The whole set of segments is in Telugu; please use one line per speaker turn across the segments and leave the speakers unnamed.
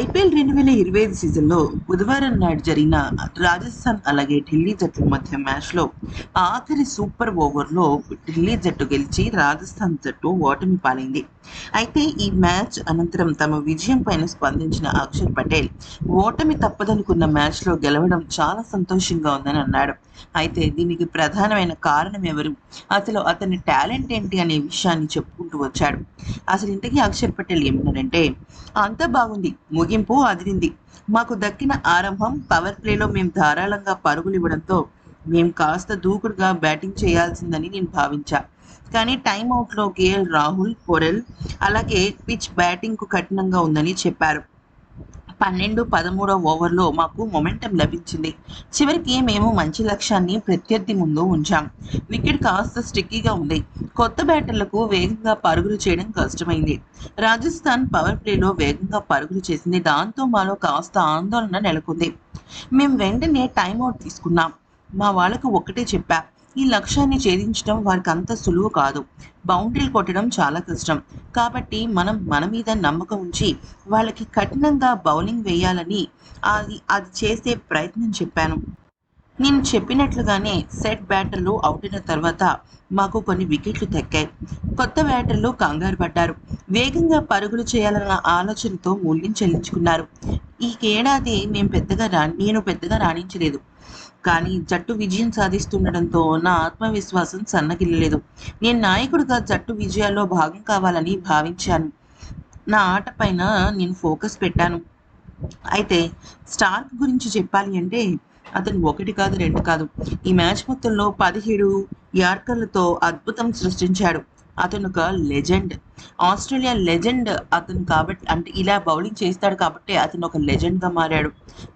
ఐపీఎల్ రెండు వేల ఇరవై ఐదు సీజన్లో బుధవారం నాడు జరిగిన రాజస్థాన్ అలాగే ఢిల్లీ జట్ల మధ్య మ్యాచ్లో ఆఖరి సూపర్ ఓవర్లో ఢిల్లీ జట్టు గెలిచి రాజస్థాన్ జట్టు ఓటమి పాలైంది. అయితే ఈ మ్యాచ్ అనంతరం తమ విజయం పైన స్పందించిన అక్షర్ పటేల్ ఓటమి తప్పదనుకున్న మ్యాచ్లో గెలవడం చాలా సంతోషంగా ఉందని అన్నాడు. అయితే దీనికి ప్రధానమైన కారణం ఎవరు? అసలు అతని టాలెంట్ ఏంటి అనే విషయాన్ని చెప్పుకుంటూ వచ్చాడు. అసలు ఇంతకీ అక్షర్ పటేల్ ఏమన్నాడంటే అంతా బాగుంది ముగింపు అదిరింది. మాకు దక్కిన ఆరంభం పవర్ ప్లేలో మేము ధారాళంగా పరుగులు ఇవ్వడంతో మేము కాస్త దూకుడుగా బ్యాటింగ్ చేయాల్సిందని నేను భావించా. కానీ టైంఅవుట్లో కేఎల్ రాహుల్ పొరెల్ అలాగే పిచ్ బ్యాటింగ్కు కఠినంగా ఉందని చెప్పారు. పన్నెండు పదమూడో ఓవర్లో మాకు మొమెంటం లభించింది. చివరికి మేము మంచి లక్ష్యాన్ని ప్రత్యర్థి ముందు ఉంచాం. వికెట్ కాస్త స్టిక్కీగా ఉంది. కొత్త బ్యాటర్లకు వేగంగా పరుగులు చేయడం కష్టమైంది. రాజస్థాన్ పవర్ ప్లేలో వేగంగా పరుగులు చేసింది. దాంతో మాలో కాస్త ఆందోళన నెలకొంది. మేము వెంటనే టైంఅవుట్ తీసుకున్నాం. మా వాళ్ళకు ఒకటే చెప్పా. ఈ లక్ష్యాన్ని ఛేదించడం వారికి అంత సులువు కాదు. బౌండరీలు కొట్టడం చాలా కష్టం. కాబట్టి మనం మన మీద నమ్మకం ఉంచి వాళ్ళకి కఠినంగా బౌలింగ్ వేయాలని అది అది చేసే ప్రయత్నం చెప్పాను. నేను చెప్పినట్లుగానే సెట్ బ్యాటర్లు అవుట్ అయిన తర్వాత మాకు కొన్ని వికెట్లు దక్కాయి. కొత్త బ్యాటర్లు కంగారు పడ్డారు. వేగంగా పరుగులు చేయాలన్న ఆలోచనతో మూల్యం చెల్లించుకున్నారు. ఈ ఏడాది మేము పెద్దగా రా నేను పెద్దగా రాణించలేదు. కానీ జట్టు విజయం సాధిస్తుండటంతో నా ఆత్మవిశ్వాసం సన్నగిల్లలేదు. నేను నాయకుడిగా జట్టు విజయాల్లో భాగం కావాలని భావించాను. నా ఆట పైన నేను ఫోకస్ పెట్టాను. అయితే స్టార్క్ గురించి చెప్పాలి అంటే అతను ఒకటి కాదు రెండు కాదు. ఈ మ్యాచ్ మొత్తంలో పదిహేడు యార్కర్లతో అద్భుతం సృష్టించాడు. అతను ఒక లెజెండ్. ఆస్ట్రేలియా లెజెండ్ అతను కాబట్టి అంటే ఇలా బౌలింగ్ చేస్తాడు కాబట్టి అతను ఒక లెజెండ్గా మారాడు.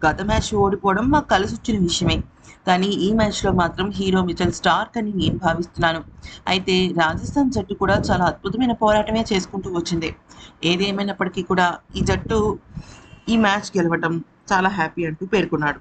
గత మ్యాచ్ ఓడిపోవడం మాకు కలిసి వచ్చిన విషయమే. కానీ ఈ మ్యాచ్లో మాత్రం హీరో మిచల్ స్టార్క్ అని నేను భావిస్తున్నాను. అయితే రాజస్థాన్ జట్టు కూడా చాలా అద్భుతమైన పోరాటమే చేసుకుంటూ వచ్చింది. ఏదేమైనప్పటికీ కూడా ఈ జట్టు ఈ మ్యాచ్ గెలవటం చాలా హ్యాపీ అంటూ పేర్కొన్నాడు.